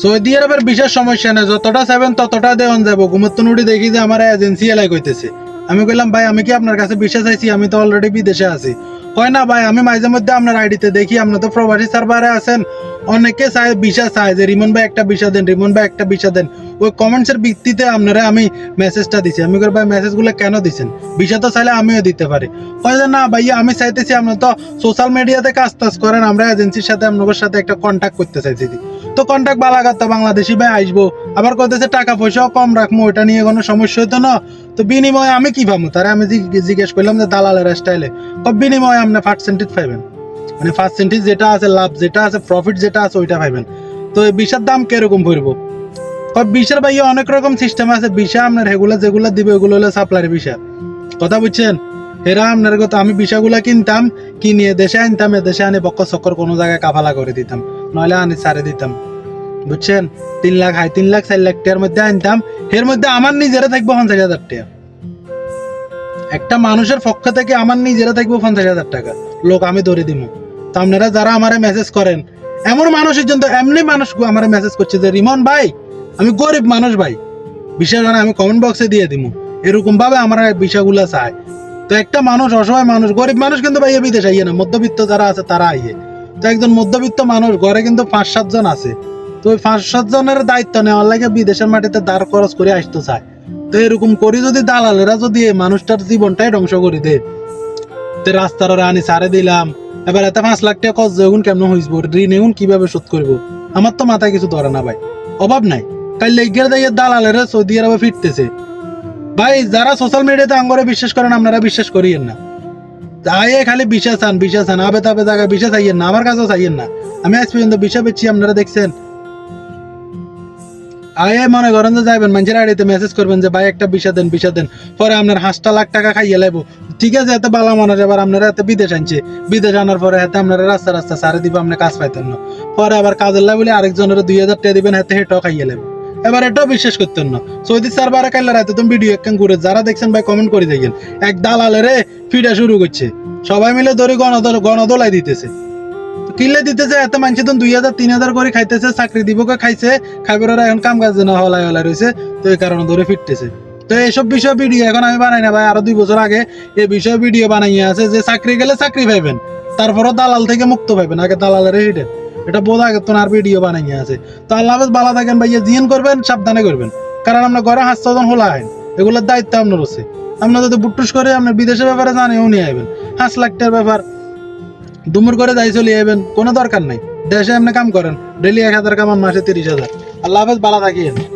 Saudi আরবের বিশেষ সমস্যা নেই যতটা চাইবেন ততটা দেওয়ান যাব। ঘুমত্ত নুটি দেখি যে আমার এজেন্সি এলাই কইতেছে। আমি কইলাম, ভাই, আমি কি আপনার কাছে বিশ্বাস চাইছি আমি তো অলরেডি বিদেশে আছি। কয়, না ভাই, আমি মাঝে মধ্যে আপনার আইডিতে দেখি, আপনি তো প্রবাসী সার্ভারে আছেন। অনেকে চায় বিষা চায় যে, রিমন ভাই, একটা বিষা দেন, রিমন ভাই, একটা বিষা দেন। ওই কমেন্টসের ভিত্তিতে আপনারা আমি মেসেজটা দিছি। আমি কই ভাই মেসেজগুলো কেন দিছেন? বিষা তো চাইলে আমিও দিতে পারি। কয় যে, না ভাইয়া আমি চাইতেছি আপনার তো সোশ্যাল মিডিয়াতে কাজ টাজ করেন। আমরা এজেন্সির সাথে, আপনাদের সাথে একটা কন্ট্যাক্ট করতে চাইছি তো কন্ট্যাক্ট বালাঘাত তো বাংলাদেশি ভাই আসব আবার কইতেছে টাকা পয়সাও কম রাখব ওটা নিয়ে কোনো সমস্যা হতো না। তো বিনিময়ে আমি কি ভাবো তারা আমি জিজ্ঞেস করলাম যে দালালের স্টাইলে বিনিময়ে আপনি পার্সেন্টেজ পাইবেন? মানে পার্সেন্টেজ যেটা আছে, লাভ যেটা আছে প্রফিট যেটা আছে, ওইটা পাইবেন। তো এই বিষের দাম কীরকম পড়ব? বিষের ভাই অনেক রকম সিস্টেম আছে। বিষা আপনার এগুলো যেগুলো দিবে ওগুলো হলো সাপ্লাইয়ের বিষা। কথা বুঝছেন? এরা আপনার কথা, আমি বিষাগুলা কিনতাম, কিনিয়ে দেশে আনতাম, এ দেশে আনি বক্ক চক্কর কোনো জায়গায় কাফালা করে দিতাম। আনি সারে দিতাম। বুঝছেন? তিন লাখ হাই তিন লাখ, চার লাখ মধ্যে আনতাম, এর মধ্যে আমার নিজেরা থাকব পঞ্চাশ হাজার একটা মানুষের পক্ষ থেকে আমার নিজেরা থাকব পঞ্চাশ হাজার টাকা। লোক, আমি ধরে দিব। তো আপনারা যারা মেসেজ করেন, এমন মানুষের জন্য এমনি মানুষ আমারে মেসেজ করছে যে, রিমন ভাই, আমি গরিব মানুষ ভাই বিষয় জানা আমি কমেন্ট বক্সে দিয়ে দিব এরকম ভাবে আমার বিষয়গুলো চায়। তো একটা মানুষ অসহায় মানুষ, গরিব মানুষ কিন্তু ভাই বিদেশ আইয়ে না, মধ্যবিত্ত যারা আছে তারা আইয়ে। তো একজন মধ্যবিত্ত মানুষ, ঘরে কিন্তু পাঁচ সাতজন আছে। তো ওই পাঁচ সাতজনের দায়িত্ব নেওয়ার লাগে বিদেশের মাটিতে দাঁড় খরচ করে আসতে চায়। তো এরকম করি যদি দালালেরা যদি এই মানুষটার জীবনটাই ধ্বংস করে দে তো রাস্তার আনি সারে দিলাম। এবার এত পাঁচ লাখ টাকা এখন কেমন হইব? ঋণ এখন কীভাবে শোধ করব? আমার তো মাথায় কিছু ধরে না ভাই। অভাব নাই। কাল লেগের দাইয়ে দালালেরা সৌদি আরবে ফিরতেছে। ভাই, যারা সোশ্যাল মিডিয়াতে আঙ্গরে বিশ্বাস করেন, আপনারা বিশ্বাস করিয়েন না। আয়ে খালি বিশ্বাস আন বিশ্বাস আন। আবে তাবে জায়গায় বিশ্বাস আইয়েন না, আমার কাছেও চাইয়েন না। আমি আজ পর্যন্ত বিশ্বাস পেয়েছি, আপনারা দেখছেন। আয়ে মনে করেন যে যাইবেন, মানুষের আইডিতে মেসেজ করবেন যে, ভাই, একটা বিষা দেন বিষা দেন। পরে আপনার হাঁসটা লাখ টাকা খাইয়ে লাইব। ঠিক আছে, এত বালা মানুষ এবার আপনারা এত বিদেশ আনছে। বিদেশ আনার পরে হাতে আপনারা রাস্তা রাস্তা সারে দিব, আপনি কাজ পাইতেন না। পরে আবার কাজের লাই বলে আরেকজনের দুই হাজার টাকা দিবেন হাতে হেটাও খাইয়ে লাইব। এবার এটাও বিশ্বাস করতেন না। সৌদি সার্ভারে কাইলে রাতে তুমি ভিডিও একখান ঘুরে যারা দেখছেন ভাই কমেন্ট করে দেখেন এক দালালেরে ফিডা শুরু করছে। সবাই মিলে ধরে গণদল গণদোলাই দিতেছে। কিনলে দিতেছে, এত মানুষ তো দুই হাজার, তিন হাজার করে খাইতেছে, চাকরি দিব খাইছে, খাইবার ওরা এখন কাম কাজ না হলাই হলাই রয়েছে তো এই কারণে ধরে ফিরতেছে। তো এইসব বিষয় ভিডিও এখন আমি বানাই না ভাই, আরও দুই বছর আগে এই বিষয়ে ভিডিও বানাইয়া আছে যে চাকরি গেলে চাকরি পাইবেন, তারপরও দালাল থেকে মুক্ত পাইবেন, আগে দালালের হিডেন এটা বোধ আগে তো আর ভিডিও বানাইয়া আছে। তো আল্লাহ বালা থাকেন ভাইয়া, জিয়ান করবেন, সাবধানে করবেন। কারণ আপনার ঘরে হাঁস ছজন হলা আইন এগুলোর দায়িত্ব আপনার আছে আপনার যদি বুটুস করে আপনার বিদেশের ব্যাপারে জানে নিয়ে আইবেন। হাঁস লাখটার ব্যাপার। দুমুর করে যাই চলে আইবেন, কোনো দরকার নাই। দেশে আপনি কাম করেন ডেলি এক হাজার কামান মাসে তিরিশ হাজার। আল্লাহ হাফেজ, বালা থাকিয়েন।